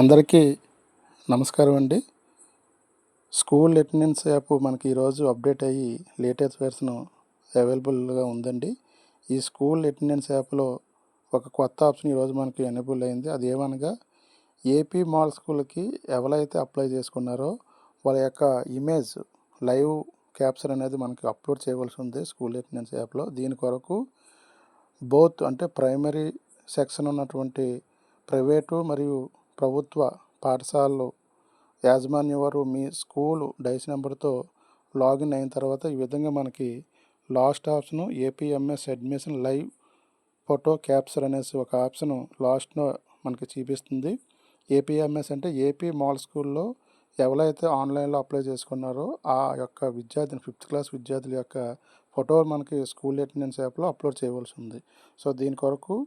అందరికీ నమస్కారం అండి. స్కూల్ అటెండెన్స్ యాప్ మనకి ఈరోజు అప్డేట్ అయ్యి లేటెస్ట్ వెర్షన్ అవైలబుల్గా ఉందండి. ఈ స్కూల్ అటెండెన్స్ యాప్లో ఒక కొత్త ఆప్షన్ ఈరోజు మనకి ఎనేబుల్ అయింది. అది ఏమనగా ఏపీ మాల్ స్కూల్కి ఎవరైతే అప్లై చేసుకున్నారో వాళ్ళ యొక్క ఇమేజ్ లైవ్ క్యాప్చర్ అనేది మనకి అప్లోడ్ చేయవలసి ఉంది స్కూల్ అటెండెన్స్ యాప్లో. దీని కొరకు బోత్ అంటే ప్రైమరీ సెక్షన్ ఉన్నటువంటి ప్రైవేటు మరియు ప్రభుత్వ పాఠశాలలు యాజమాన్య వారు మీ స్కూలు డైస్ నెంబర్తో లాగిన్ అయిన తర్వాత ఈ విధంగా మనకి last option APMS admission live photo capture అనేసి ఒక ఆప్షన్ లాస్ట్లో మనకి చూపిస్తుంది. ఏపీఎంఎస్ అంటే ఏపీ మాల్ స్కూల్లో ఎవరైతే ఆన్లైన్లో అప్లై చేసుకున్నారో ఆ యొక్క విద్యార్థిని ఫిఫ్త్ క్లాస్ విద్యార్థుల యొక్క ఫోటో మనకి స్కూల్ అటెండెన్స్ యాప్లో అప్లోడ్ చేయవలసి ఉంది. సో దీని కొరకు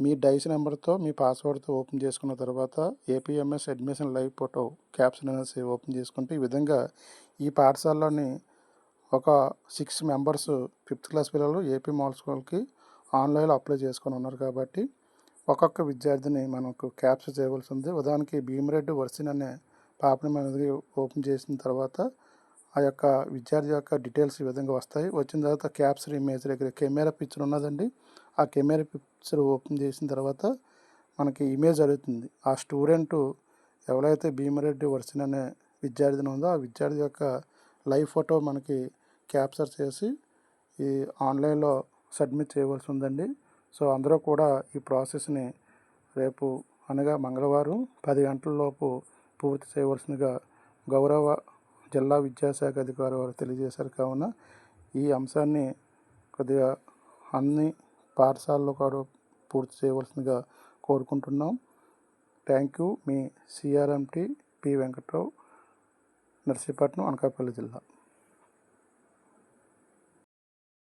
మీ డైస్ నెంబర్తో మీ పాస్వర్డ్తో ఓపెన్ చేసుకున్న తర్వాత APMS admission live photo caption అనేసి ఓపెన్ చేసుకుంటే ఈ విధంగా ఈ పాఠశాలలోని ఒక సిక్స్ మెంబర్స్ ఫిఫ్త్ క్లాస్ పిల్లలు ఏపీ మాల్ స్కూల్కి ఆన్లైన్లో అప్లై చేసుకొని ఉన్నారు కాబట్టి ఒక్కొక్క విద్యార్థిని మనకు క్యాప్చర్ చేయవలసి ఉంది. ఉదాహరణకి భీమరెడ్డి వర్సిన్ అనే పాపని మనది ఓపెన్ చేసిన తర్వాత ఆ యొక్క విద్యార్థి యొక్క డీటెయిల్స్ ఈ విధంగా వస్తాయి. వచ్చిన తర్వాత క్యాప్చర్ ఇమేజ్ దగ్గర కెమెరా పిక్చర్ ఉన్నదండి. ఆ కెమెరా పిక్చర్ ఓపెన్ చేసిన తర్వాత మనకి ఇమేజ్ అడుగుతుంది. ఆ స్టూడెంట్ ఎవరైతే భీమరెడ్డి వర్షన్ అనే విద్యార్థిని ఉందో ఆ విద్యార్థి యొక్క లైవ్ ఫోటో మనకి క్యాప్చర్ చేసి ఈ ఆన్లైన్లో సబ్మిట్ చేయవలసి ఉందండి. సో అందరూ కూడా ఈ ప్రాసెస్ని రేపు అనగా మంగళవారం పది గంటల లోపు పూర్తి చేయవలసిందిగా గౌరవ జిల్లా విద్యాశాఖ అధికారి వారు తెలియజేశారు. కావున ఈ అంశాన్ని కొద్దిగా అన్ని పాఠశాలలో కూడా పూర్తి చేయవలసిందిగా కోరుకుంటున్నాం. Thank you. Me CRMT P Venkatrao Narsipatnam Anakapalli జిల్లా.